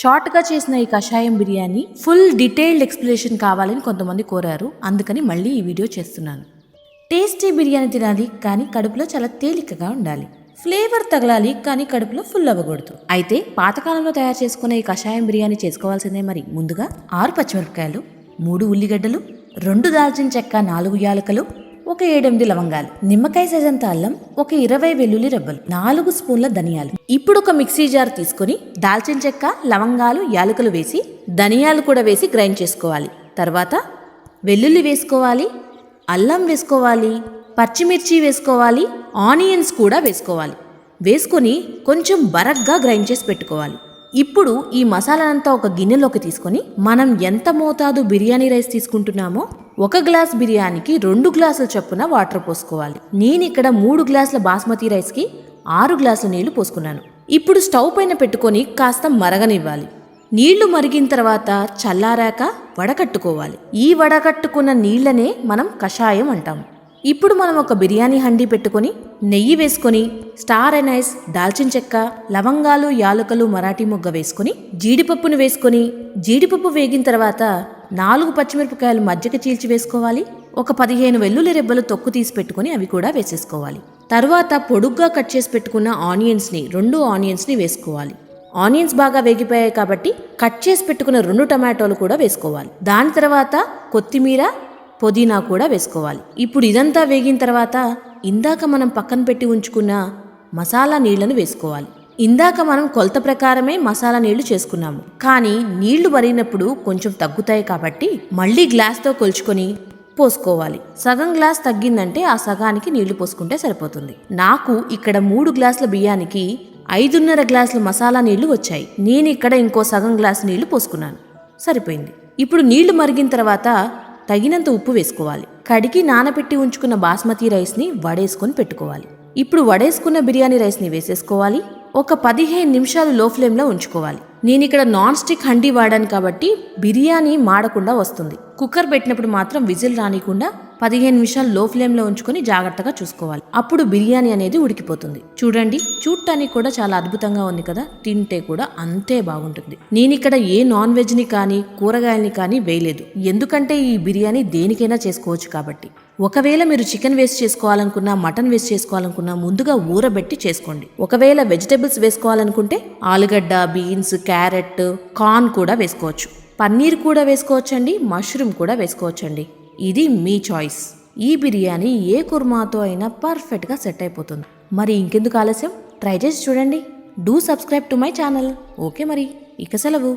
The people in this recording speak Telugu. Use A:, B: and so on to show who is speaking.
A: షార్ట్గా చేసిన ఈ కషాయం బిర్యానీ ఫుల్ డీటెయిల్డ్ ఎక్స్ప్లెనేషన్ కావాలని కొంతమంది కోరారు. అందుకని మళ్ళీ ఈ వీడియో చేస్తున్నాను. టేస్టీ బిర్యానీ తినాలి కానీ కడుపులో చాలా తేలికగా ఉండాలి. ఫ్లేవర్ తగలాలి కానీ కడుపులో ఫుల్ అవ్వకూడదు. అయితే పాతకాలంలో తయారు చేసుకునే ఈ కషాయం బిర్యానీ చేసుకోవాల్సిందే మరి. ముందుగా ఆరు పచ్చిమిరపకాయలు మూడు ఉల్లిగడ్డలు రెండు దాల్చిన చెక్క నాలుగు యాలకలు ఒక ఏడెనిమిది లవంగాలు నిమ్మకాయ సజంత అల్లం ఒక ఇరవై వెల్లుల్లి రెబ్బలు నాలుగు స్పూన్ల ధనియాలు. ఇప్పుడు ఒక మిక్సీ జార్ తీసుకొని దాల్చిన చెక్క లవంగాలు యాలకులు వేసి ధనియాలు కూడా వేసి గ్రైండ్ చేసుకోవాలి. తర్వాత వెల్లుల్లి వేసుకోవాలి అల్లం వేసుకోవాలి పచ్చిమిర్చి వేసుకోవాలి ఆనియన్స్ కూడా వేసుకోవాలి. వేసుకొని కొంచెం బరగ్గా గ్రైండ్ చేసి పెట్టుకోవాలి. ఇప్పుడు ఈ మసాలానంతా ఒక గిన్నెలోకి తీసుకొని మనం ఎంత మోతాదు బిర్యానీ రైస్ తీసుకుంటున్నామో ఒక గ్లాస్ బిర్యానీకి రెండు గ్లాసుల చొప్పున వాటర్ పోసుకోవాలి. నేను ఇక్కడ మూడు గ్లాసుల బాస్మతి రైస్కి ఆరు గ్లాసుల నీళ్ళు పోసుకున్నాను. ఇప్పుడు స్టవ్ పైన పెట్టుకొని కాస్త మరగనివ్వాలి. నీళ్ళు మరిగిన తర్వాత చల్లారాక వడకట్టుకోవాలి. ఈ వడకట్టుకున్న నీళ్ళనే మనం కషాయం అంటాం. ఇప్పుడు మనం ఒక బిర్యానీ హండీ పెట్టుకొని నెయ్యి వేసుకొని స్టార్ ఎనైస్ దాల్చిన చెక్క లవంగాలు యాలకులు మరాఠీ మొగ్గ వేసుకొని జీడిపప్పును వేసుకొని జీడిపప్పు వేగిన తర్వాత నాలుగు పచ్చిమిరపకాయలు మజ్జిగ చీల్చి వేసుకోవాలి. ఒక పదిహేను వెల్లుల్లి రెబ్బలు తొక్కు తీసి పెట్టుకొని అవి కూడా వేసేసుకోవాలి. తర్వాత పొడుగ్గా కట్ చేసి పెట్టుకున్న ఆనియన్స్ని రెండు ఆనియన్స్ని వేసుకోవాలి. ఆనియన్స్ బాగా వేగిపోయాయి కాబట్టి కట్ చేసి పెట్టుకున్న రెండు టమాటోలు కూడా వేసుకోవాలి. దాని తర్వాత కొత్తిమీర పుదీనా కూడా వేసుకోవాలి. ఇప్పుడు ఇదంతా వేగిన తర్వాత ఇందాక మనం పక్కన పెట్టి ఉంచుకున్న మసాలా నీళ్ళను వేసుకోవాలి. ఇందాక మనం కొలత ప్రకారమే మసాలా నీళ్ళు చేసుకున్నాము. కానీ నీళ్ళు మరిగినప్పుడు కొంచెం తగ్గుతాయి కాబట్టి మళ్ళీ గ్లాస్తో కొలుచుకొని పోసుకోవాలి. సగం గ్లాస్ తగ్గిందంటే ఆ సగానికి నీళ్ళు పోసుకుంటే సరిపోతుంది. నాకు ఇక్కడ మూడు గ్లాసుల బియ్యానికి ఐదున్నర గ్లాసుల మసాలా నీళ్ళు వచ్చాయి. నేను ఇక్కడ ఇంకో సగం గ్లాస్ నీళ్ళు పోసుకున్నాను. సరిపోయింది. ఇప్పుడు నీళ్ళు మరిగిన తర్వాత తగినంత ఉప్పు వేసుకోవాలి. కడిగి నానబెట్టి ఉంచుకున్న బాస్మతి రైస్ని వడేసుకొని పెట్టుకోవాలి. ఇప్పుడు వడేసుకున్న బిర్యానీ రైస్ని వేసేసుకోవాలి. ఒక పదిహేను నిమిషాలు లో ఫ్లేమ్లో ఉంచుకోవాలి. నేను ఇక్కడ నాన్ స్టిక్ హండీ వాడాను కాబట్టి బిర్యానీ మాడకుండా వస్తుంది. కుక్కర్ పెట్టినప్పుడు మాత్రం విజిల్ రానికుండా పదిహేను నిమిషాలు లో ఫ్లేమ్లో ఉంచుకొని జాగ్రత్తగా చూసుకోవాలి. అప్పుడు బిర్యానీ అనేది ఉడికిపోతుంది. చూడండి చూడటానికి కూడా చాలా అద్భుతంగా ఉంది కదా? తింటే కూడా అంతే బాగుంటుంది. నేను ఇక్కడ ఏ నాన్ వెజ్ని కానీ కూరగాయల్ని కానీ వేయలేదు. ఎందుకంటే ఈ బిర్యానీ దేనికైనా చేసుకోవచ్చు కాబట్టి. ఒకవేళ మీరు చికెన్ వేస్ట్ చేసుకోవాలనుకున్నా మటన్ వేస్ట్ చేసుకోవాలనుకున్నా ముందుగా ఊరబెట్టి చేసుకోండి. ఒకవేళ వెజిటేబుల్స్ వేసుకోవాలనుకుంటే ఆలుగడ్డ బీన్స్ క్యారెట్ కార్న్ కూడా వేసుకోవచ్చు. పన్నీర్ కూడా వేసుకోవచ్చండి మష్రూమ్ కూడా వేసుకోవచ్చండి. ఇది మీ చాయిస్. ఈ బిర్యానీ ఏ కుర్మాతో అయినా పర్ఫెక్ట్గా సెట్ అయిపోతుంది. మరి ఇంకెందుకు ఆలస్యం? ట్రై చేసి చూడండి. Do subscribe to my channel. Okay మరి. ఇక సెలవు.